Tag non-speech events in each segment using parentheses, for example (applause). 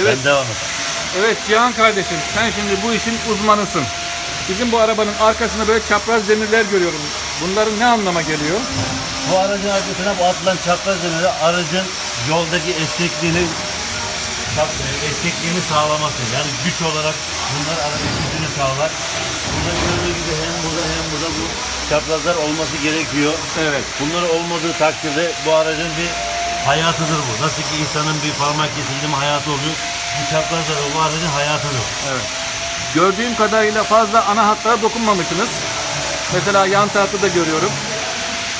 Evet. Ben devam edeyim. Evet Cihan kardeşim sen şimdi bu işin uzmanısın. Bizim bu arabanın arkasında böyle çapraz demirler görüyorum. Bunların ne anlama geliyor? Bu aracın arkasına bu atılan çapraz demirler aracın yoldaki esnekliğini e, esnekliğini sağlaması. Yani güç olarak bunlar aracın gücünü sağlar. Burada gördüğü gibi hem burada hem burada bu çaprazlar olması gerekiyor. Evet. Bunlar olmadığı takdirde bu aracın bir hayatıdır bu. Nasıl ki insanın bir parmak kesildi mi hayatı oluyor. Bu çaprazlar da bu aracın hayatıdır. Evet. Gördüğüm kadarıyla fazla ana hatlara dokunmamışsınız. Mesela yan tarafta da görüyorum.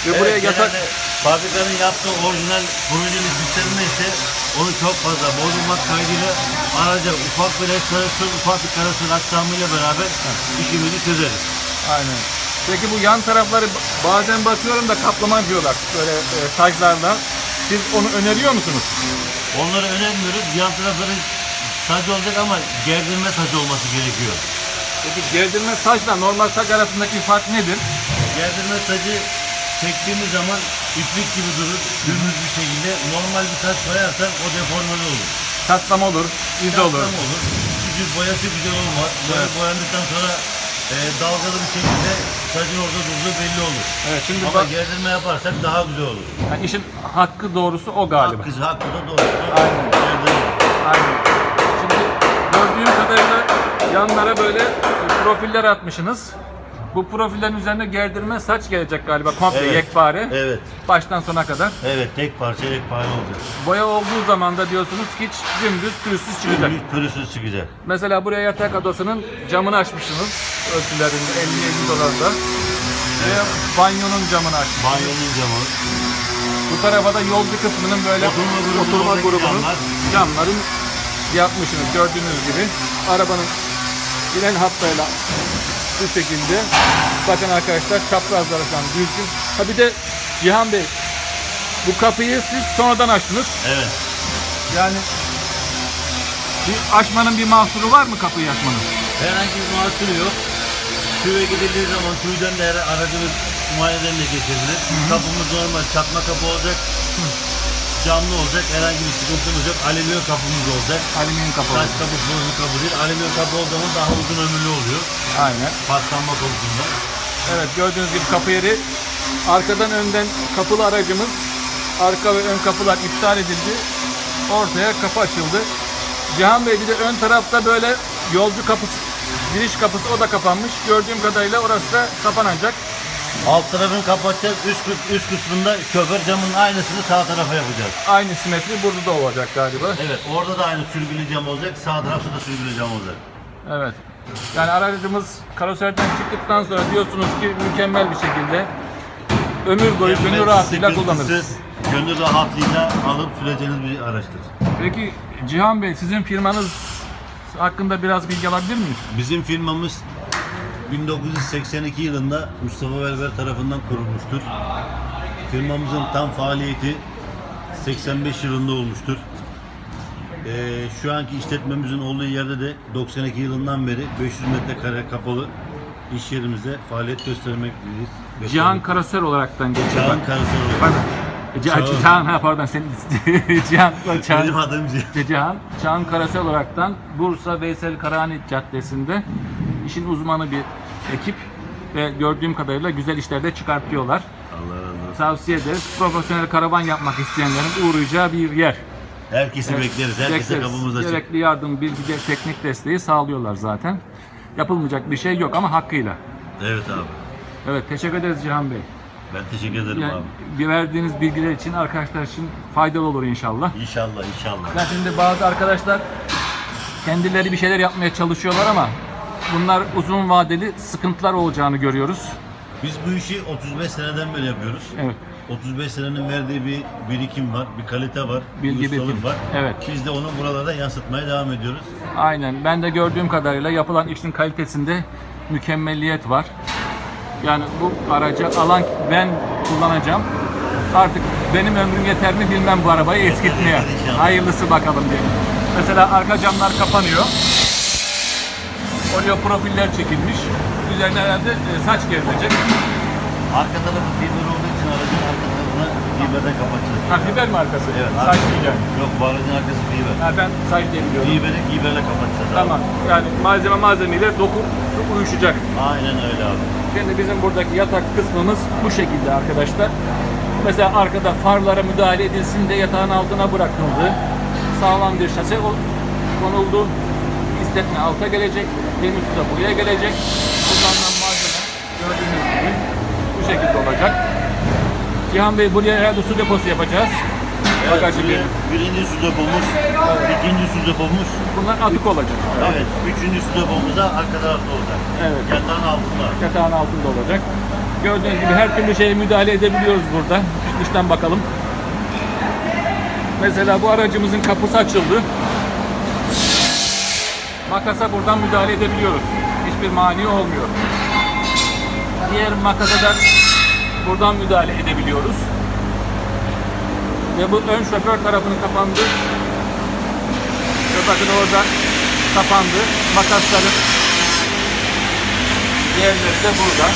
Ve buraya Evet, yatak genelde fabrikanın yaptığı orijinal projeli sisteminde ise onu çok fazla bozulmak kaydıyla araca ufak bir restorasyon, ufak bir karasın aksamıyla beraber işimizi çözeriz. Aynen. Peki bu yan tarafları bazen bakıyorum da kaplama diyorlar böyle e, taşlarla. Siz onu öneriyor musunuz? Onları önermiyoruz. Yan tarafların saç olacak ama gerdirme saç olması gerekiyor. Peki gerdirme saçla normal saç arasındaki fark nedir? Gerdirme sacı çektiğimiz zaman iplik gibi durur, dümdüz bir şekilde. Normal bir saç koyarsan o deformalı olur. Çatlama olur, iz olur. Yapsam olur. Gücü boyası güzel olmaz. Evet. boyandıktan sonra e, dalgalı bir şekilde saçın orada durduğu belli olur. Evet şimdi Ama bak gerdirme yaparsak daha güzel olur. yani işin hakkı doğrusu o galiba. Hakkı, hakkı da doğru. Aynen. Gerdirme. Aynen. Şimdi gördüğüm kadarıyla yanlara böyle profiller atmışsınız. Bu profillerin üzerine gerdirme saç gelecek galiba komple Evet. yekpare. Evet. Baştan sona kadar. Evet tek parça tek olacak. Boya olduğu zaman da diyorsunuz ki hiç dümdüz pürüzsüz çıkacak. Büyük pürüzsüz çıkacak. Mesela buraya yatak odasının camını açmışsınız. Ölçülerinde 50-50 dolarda. Ve banyonun camını açmışsınız. Banyonun camı. Bu tarafa da yolcu kısmının böyle Oturma grubunun oturma oradaki grubunun camlar. camların yapmışsınız gördüğünüz gibi. Arabanın inen hattıyla bu şekilde. Bakın arkadaşlar çaprazları falan düzgün. Ha bir de Cihan Bey bu kapıyı siz sonradan açtınız. Evet. Yani bir açmanın bir mahsuru var mı kapıyı açmanın? Herhangi bir mahsuru yok. Köye gidildiği zaman kuyudan da her aracımız muayeneden de geçirilir. Kapımız normal çakma kapı olacak. Camlı olacak. Herhangi bir sıkıntımız yok. Alüminyum kapımız olacak. Alüminyum kapalı. Taş kapı, bozuk kapı değil. Alüminyum kapı olduğu zaman daha uzun ömürlü oluyor. Aynen. Paslanma konusunda. Evet gördüğünüz gibi kapı yeri arkadan önden kapılı aracımız arka ve ön kapılar iptal edildi. Ortaya kapı açıldı. Cihan Bey bir de ön tarafta böyle yolcu kapısı, giriş kapısı o da kapanmış. Gördüğüm kadarıyla orası da kapanacak. Alt tarafını kapatacağız. Üst, üst kısmında şoför camının aynısını sağ tarafa yapacağız. Aynı simetri burada da olacak galiba. Evet orada da aynı sürgülü cam olacak. Sağ tarafta da sürgülü cam olacak. Evet. Yani aracımız karoseriden çıktıktan sonra diyorsunuz ki mükemmel bir şekilde ömür boyu gönül rahatlığıyla kullanırız. Gönül rahatlığıyla alıp süreceğiniz bir araçtır. Peki Cihan Bey sizin firmanız hakkında biraz bilgi alabilir miyiz? Bizim firmamız 1982 yılında Mustafa Velver tarafından kurulmuştur. Firmamızın tam faaliyeti 85 yılında olmuştur. Ee, şu anki işletmemizin olduğu yerde de 92 yılından beri 500 metrekare kapalı iş yerimizde faaliyet göstermekteyiz. Cihan Karasör olaraktan geçiyor. Cihan Karasor. Pardon. Cihan, Çağan. Cihan, ha pardon senin (laughs) Cihan, Benim Cihan, adım Cihan. Cihan, Cihan Karasör olaraktan Bursa Veysel Karani Caddesi'nde işin uzmanı bir ekip ve gördüğüm kadarıyla güzel işler de çıkartıyorlar. Allah razı olsun. Tavsiye ederiz. Profesyonel karavan yapmak isteyenlerin uğrayacağı bir yer. Herkesi Evet, bekleriz. Herkese bekleriz. kapımız açık. Gerekli yardım, bilgi, teknik desteği sağlıyorlar zaten. Yapılmayacak bir şey yok ama hakkıyla. Evet abi. Evet teşekkür ederiz Cihan Bey. Ben teşekkür ederim Yani abi. verdiğiniz bilgiler için arkadaşlar için faydalı olur inşallah. İnşallah inşallah. Ben şimdi bazı arkadaşlar kendileri bir şeyler yapmaya çalışıyorlar ama bunlar uzun vadeli sıkıntılar olacağını görüyoruz. Biz bu işi 35 seneden beri yapıyoruz. Evet. 35 senenin verdiği bir birikim var, bir kalite var, Bilgi bir ustalık birikim. var. Evet. Biz de onu buralarda yansıtmaya devam ediyoruz. Aynen. Ben de gördüğüm kadarıyla yapılan işin kalitesinde mükemmelliyet var. Yani bu aracı alan ben kullanacağım. Artık benim ömrüm yeter mi bilmem bu arabayı eskitmeye. Hayırlısı bakalım diye. Mesela arka camlar kapanıyor. Oraya profiller çekilmiş. Üzerine herhalde e, saç gerilecek. Arka tarafı fiber olduğu için aracın arka tarafı arkasını fiberden kapatacağız. Ha fiber markası. Evet. Sahip fiber. Yok bu aracın arkası fiber. Ha ben sahip diye biliyorum. Fiberi fiberle kapatacağız abi. Tamam. Yani malzeme malzemeyle dokusu uyuşacak. Aynen öyle abi. Şimdi bizim buradaki yatak kısmımız bu şekilde arkadaşlar. Mesela arkada farlara müdahale edilsin de yatağın altına bırakıldı. Sağlam bir şase konuldu. İstetme alta gelecek. Temiz su da buraya gelecek. Kullanılan malzeme gördüğünüz gibi bu şekilde olacak. Cihan Bey buraya herhalde su deposu yapacağız. Evet, Bagajı bir. bir- birinci su depomuz, ikinci su depomuz, Bunlar atık olacak. evet, üçüncü su depomuz da arka tarafta olacak. Evet. Yatağın altında. yatağın altında olacak. Gördüğünüz gibi her türlü şeye müdahale edebiliyoruz burada. Dıştan bakalım. Mesela bu aracımızın kapısı açıldı. Makasa buradan müdahale edebiliyoruz. Hiçbir mani olmuyor. Diğer makasa da buradan müdahale edebiliyoruz. Ve bu ön şoför tarafının kapandı. Bakın orada kapandı. Makasların diğerleri de burada.